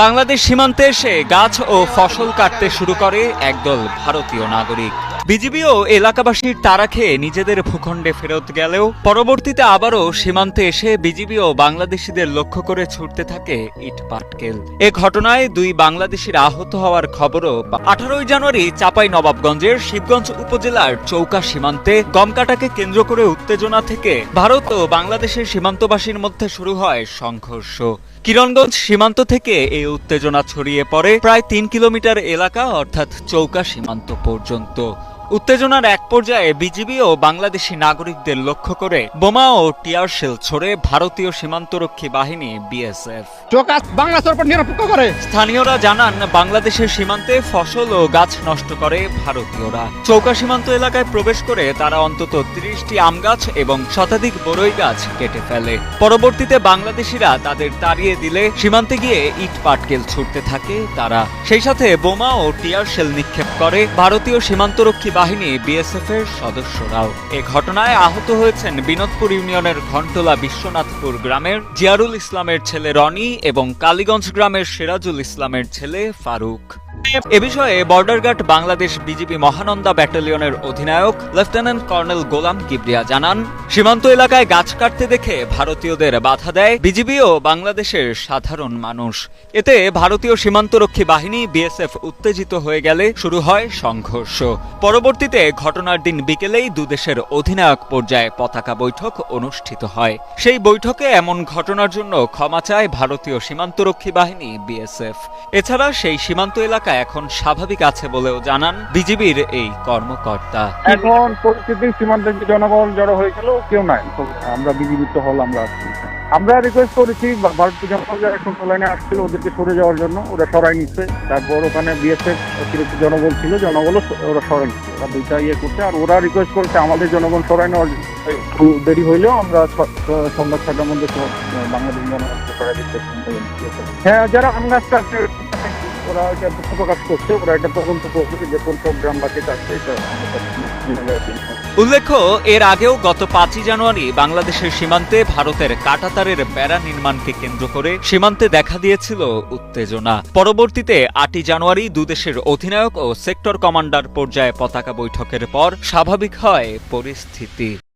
বাংলাদেশ সীমান্তে এসে গাছ ও ফসল কাটতে শুরু করে একদল ভারতীয় নাগরিক। বিজিবিও এলাকাবাসীর তাড়া খেয়ে নিজেদের ভূখণ্ডে ফেরত গেলেও পরবর্তীতে আবারও সীমান্তে এসে বিজিবিও বাংলাদেশিদের লক্ষ্য করে ছুটতে থাকে ইট পাটকেল। এ ঘটনায় দুই বাংলাদেশির আহত হওয়ার খবরও আঠারোই জানুয়ারি চাপাই নবাবগঞ্জের শিবগঞ্জ উপজেলার চৌকা সীমান্তে গমকাটাকে কেন্দ্র করে উত্তেজনা থেকে ভারত ও বাংলাদেশের সীমান্তবাসীর মধ্যে শুরু হয় সংঘর্ষ। কিরণগঞ্জ সীমান্ত থেকে এই উত্তেজনা ছড়িয়ে পড়ে প্রায় তিন কিলোমিটার এলাকা, অর্থাৎ চৌকা সীমান্ত পর্যন্ত। উত্তেজনার এক পর্যায়ে বিজিবি ও বাংলাদেশি নাগরিকদের লক্ষ্য করে বোমা ও টিয়ার শেল ছড়ে ভারতীয় সীমান্তরক্ষী বাহিনী বিএসএফ। করে। স্থানীয়রা জানান বাংলাদেশের সীমান্তে ফসল ও গাছ নষ্ট করে ভারতীয়রা। চৌকা সীমান্ত এলাকায় প্রবেশ করে তারা অন্তত তিরিশটি আম গাছ এবং শতাধিক বড়ই গাছ কেটে ফেলে। পরবর্তীতে বাংলাদেশিরা তাদের তাড়িয়ে দিলে সীমান্তে গিয়ে ইট পাটকেল ছুটতে থাকে তারা। সেই সাথে বোমা ও টিয়ার শেল নিক্ষেপ করে ভারতীয় সীমান্তরক্ষী বাহিনী বিএসএফ এর সদস্যরাও। এ ঘটনায় আহত হয়েছেন বিনোদপুর ইউনিয়নের ঘন্টলা বিশ্বনাথপুর গ্রামের জিয়ারুল ইসলামের ছেলে রনি এবং কালীগঞ্জ গ্রামের সিরাজুল ইসলামের ছেলে ফারুক। এ বিষয়ে border guard Bangladesh BGB Mahananda ব্যাটালিয়নের অধিনায়ক, লেফটেন্যান্ট কর্নেল গোলাম কিবরিয়া জানান, সীমান্ত এলাকায় গাছ কাটতে দেখে ভারতীয়দের বাধা দেয় বিজিবি ও বাংলাদেশের সাধারণ মানুষ। এতে ভারতীয় সীমান্তরক্ষী বাহিনী, বিএসএফ উত্তেজিত হয়ে গেলে শুরু হয় সংঘর্ষ। পরবর্তীতে ঘটনার দিন বিকেলেই দুদেশের অধিনায়ক পর্যায়ে পতাকা বৈঠক অনুষ্ঠিত হয়। সেই বৈঠকে এমন ঘটনার জন্য ক্ষমা চায় ভারতীয় সীমান্তরক্ষী বাহিনী, বিএসএফ। এছাড়া সেই সীমান্ত এলাকা এখন স্বাভাবিক আছে বলেও জানান বিজিবির এই কর্মকর্তা। এখন পরিস্থিতি সীমান্তে যে জনগণ জড়ো হয়েছিল কেউ নাই। তো আমরা তো হল আমরা আছি। আমরা রিকোয়েস্ট করেছি ভারতীয় জনতা যারা এখন লাইনে আসছিল ওদেরকে সরে যাওয়ার জন্য ওরা সরাই নিচ্ছে। তারপর ওখানে বিএসএফ অতিরিক্ত জনবল ছিল জনগণও ওরা সরাই নিচ্ছে। ওরা দুইটা ইয়ে করছে আর ওরা রিকোয়েস্ট করছে আমাদের জনগণ সরাই নেওয়ার জন্য। একটু দেরি হইলেও আমরা সন্ধ্যা ছটার মধ্যে বাংলাদেশ জনগণকে সরাই দিতে হ্যাঁ যারা আমগাছ কাটছে ওরা প্রকাশ করছে, ওরা তদন্ত করছে যে কোন উল্লেখ্য, এর আগেও গত পাঁচই জানুয়ারি বাংলাদেশের সীমান্তে ভারতের কাটাতারের বেড়া নির্মাণকে কেন্দ্র করে সীমান্তে দেখা দিয়েছিল উত্তেজনা। পরবর্তীতে আটই জানুয়ারি দুদেশের অধিনায়ক ও সেক্টর কমান্ডার পর্যায়ে পতাকা বৈঠকের পর স্বাভাবিক হয় পরিস্থিতি।